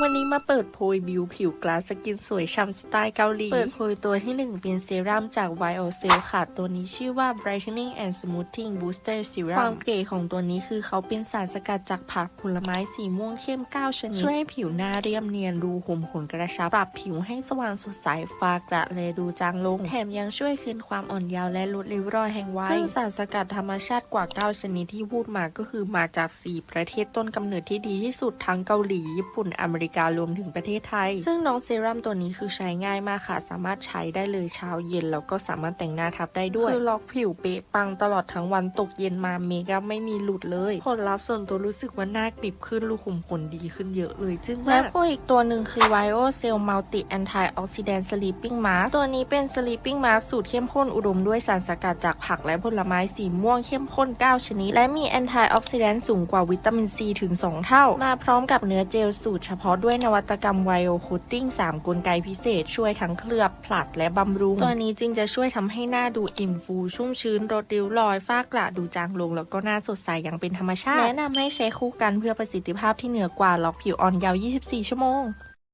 วันนี้มาเปิดโพยบิวผิวกลาสสกินสวยช่ำสไตล์เกาหลี เปิดโพยตัวที่ 1 เป็นเซรั่มจาก y o c e l ค่ะ ตัวนี้ชื่อว่า brightening and smoothing booster serum ความเก๋ของตัวนี้คือเขาเป็นสารสกัดจากผักผลไม้สีม่วงเข้ม 9 ชนิด ช่วยให้ผิวหน้าเรียบเนียนดูหมขนกระชับ ปรับผิวให้สว่างสดใสฟ้ากระเลดูจางลง แถมยังช่วยคืนความอ่อนเยาว์และลดริ้วรอยแห่งวัยซึ่งสารสกัดธรรมชาติกว่า 9 ชนิดที่พูดมาก็คือมาจาก 4 ประเทศต้นกำเนิดที่ดีที่สุดทั้งเกาหลีญี่ปุ่นอเมริการวมถึงประเทศไทย ซึ่งน้องเซรั่มตัวนี้คือใช้ง่ายมากค่ะ สามารถใช้ได้เลยเช้าเย็น แล้วก็สามารถแต่งหน้าทับได้ด้วย คือล็อกผิวเป๊ะปังตลอดทั้งวันตกเย็นมาเมคอัพไม่มีหลุดเลย ผลลัพธ์ส่วนตัวรู้สึกว่าหน้ากริบขึ้นรูขุมขนดีขึ้นเยอะเลยจึงและพวกอีกตัวหนึ่งคือ v i o Cell Multi Anti Oxidant Sleeping Mask ตัวนี้เป็น Sleeping Mask สูตรเข้มข้นอุดมด้วยสารสกัดจากผักและผลไม้สีม่วงเข้มข้น 9 ชนิด และมี Anti Oxidant สูงกว่าวิตามินซีถึง 2 เท่า มาพร้อมกับเนื้อเจลสูตรเฉพาะด้วยนวัตกรรมไวโอคูตติ้ง3กลไกพิเศษ ช่วยทั้งเคลือบผลัดและบำรุง ตัวนี้จึงจะช่วยทำให้หน้าดูอิ่มฟู ชุ่มชื้นลดริ้วรอยฝ้ากระดูจางลง แล้วก็หน้าสดใสอย่างเป็นธรรมชาติ แนะนำให้ใช้คู่กันเพื่อประสิทธิภาพที่เหนือกว่าล็อกผิวอ่อนยาว 24 ชั่วโมง